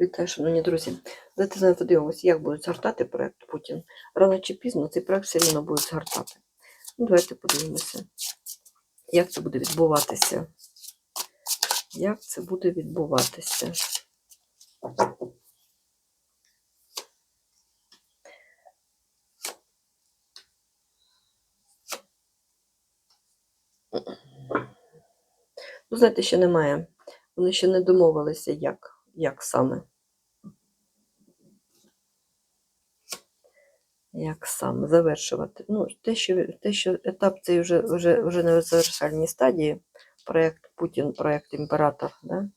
Вітаю, шановні друзі. Давайте зараз подивимося, як будуть згортати проект Путін. Рано чи пізно цей проект все рівно буде згортати. Ну, давайте подивимося, як це буде відбуватися. Як це буде відбуватися? Ну, знаєте, ще немає. Вони ще не домовилися, як, як саме. Як саме завершувати? Ну, те, що, те, що етап цей вже, вже, вже на завершальній стадії. Проєкт Путін, проєкт імператор, да?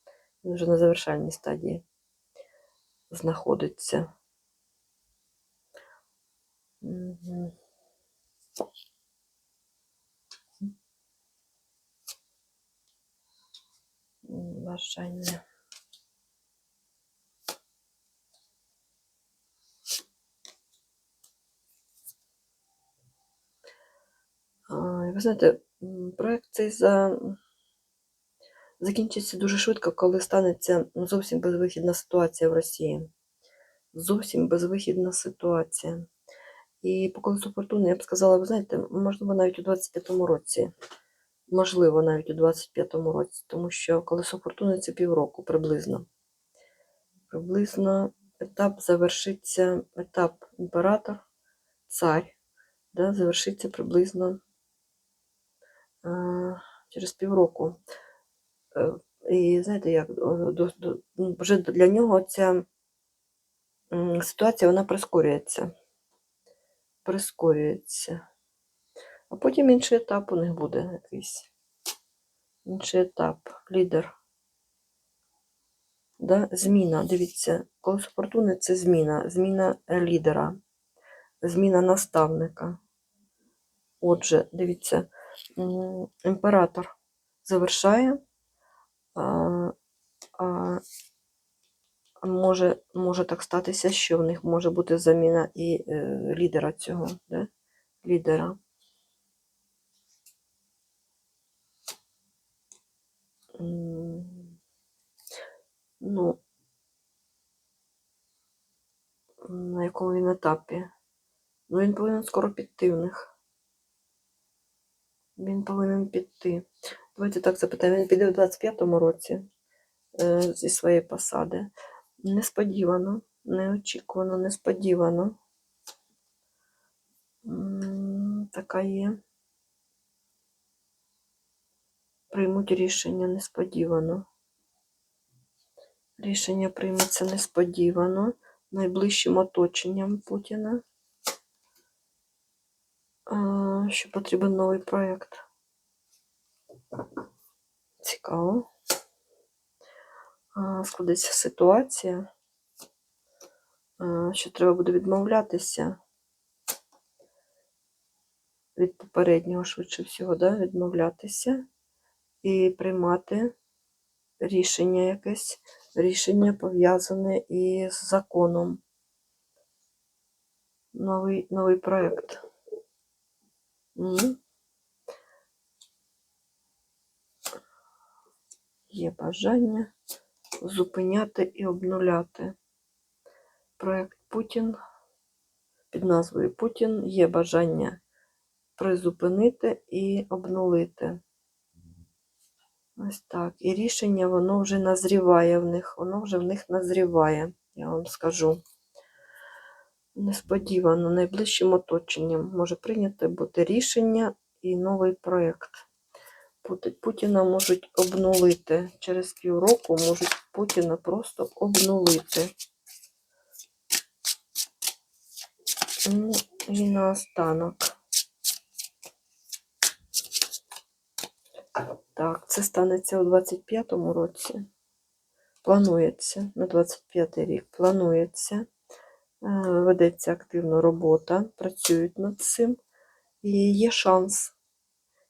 він вже на завершальній стадії знаходиться. М, Бажання. А, і Ви знаєте, м, проект цей за... закінчиться дуже швидко, коли станеться ну, зовсім безвихідна ситуація в Росії. Зовсім безвихідна ситуація. І по колесу фортуни я б сказала, ви знаєте, можливо, навіть у 25-му році. Можливо, навіть у 25-му році, тому що колесо фортуни це півроку приблизно. Приблизно етап завершиться, етап імператор, цар, да, завершиться приблизно через півроку. Е, І знаєте, як ну, вже для нього ця ситуація вона прискорюється. Прискорюється. А потім інший етап у них буде якийсь. Інший етап. Лідер. Да? Зміна. Дивіться, колесо фортуни це зміна. Зміна е, лідера, зміна наставника. Отже, дивіться, імператор завершає. А, може, може так статися, що в них може бути заміна і е, лідера цього, да? лідера. Ну, на якому він етапі? Ну, він повинен скоро піти в них. Він повинен піти. Давайте так запитаємо. Він піде в 25-му році е, зі своєї посади. Несподівано, неочікувано, несподівано. Така є. Приймуть рішення несподівано. Рішення прийметься несподівано найближчим оточенням Путіна. Що потрібен новий проєкт. Цікаво. Складеться ситуація, що треба буде відмовлятися від попереднього, швидше всього, да? відмовлятися і приймати рішення якесь, рішення пов'язане із законом. Новий, новий проєкт. Є бажання зупиняти і обнуляти. Проєкт Путін під назвою Путін є бажання призупинити і обнулити. Ось так. І рішення воно вже назріває в них. Воно вже в них назріває, я вам скажу. Несподівано, найближчим оточенням може прийняти бути рішення і новий проєкт. Путіна можуть обнулити. Через півроку можуть Путіна просто обнулити. Ну, і наостанок. Так, це станеться у 25-му році. Планується на 25-й рік. Планується. Е, Ведеться активно робота, працюють над цим. І є шанс.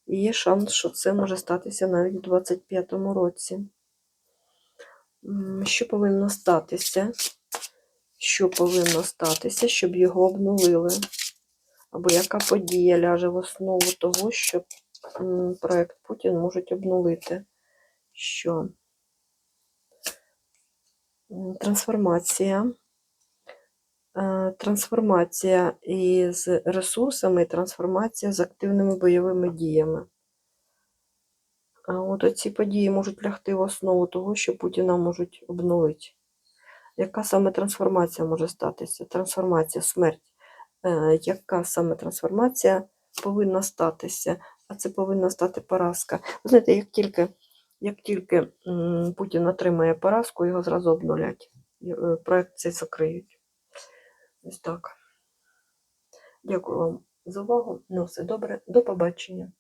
І є шанс, що це може статися навіть у 25-му році. Що повинно статися? Що повинно статися, щоб його обнулили? Або яка подія ляже в основу того, що м, проект Путін можуть обнулити? Що? Трансформація. Е, Трансформація із ресурсами, трансформація з активними бойовими діями. От оці події можуть лягти в основу того, що Путіна можуть обнулити. Яка саме трансформація може статися? Трансформація, смерть. Е, яка саме трансформація повинна статися? А це повинна стати поразка. Ви знаєте, як тільки, як тільки Путін отримає поразку, його зразу обнулять. Е, Проект цей закриють. Ось так. Дякую вам за увагу. На все добре. До побачення.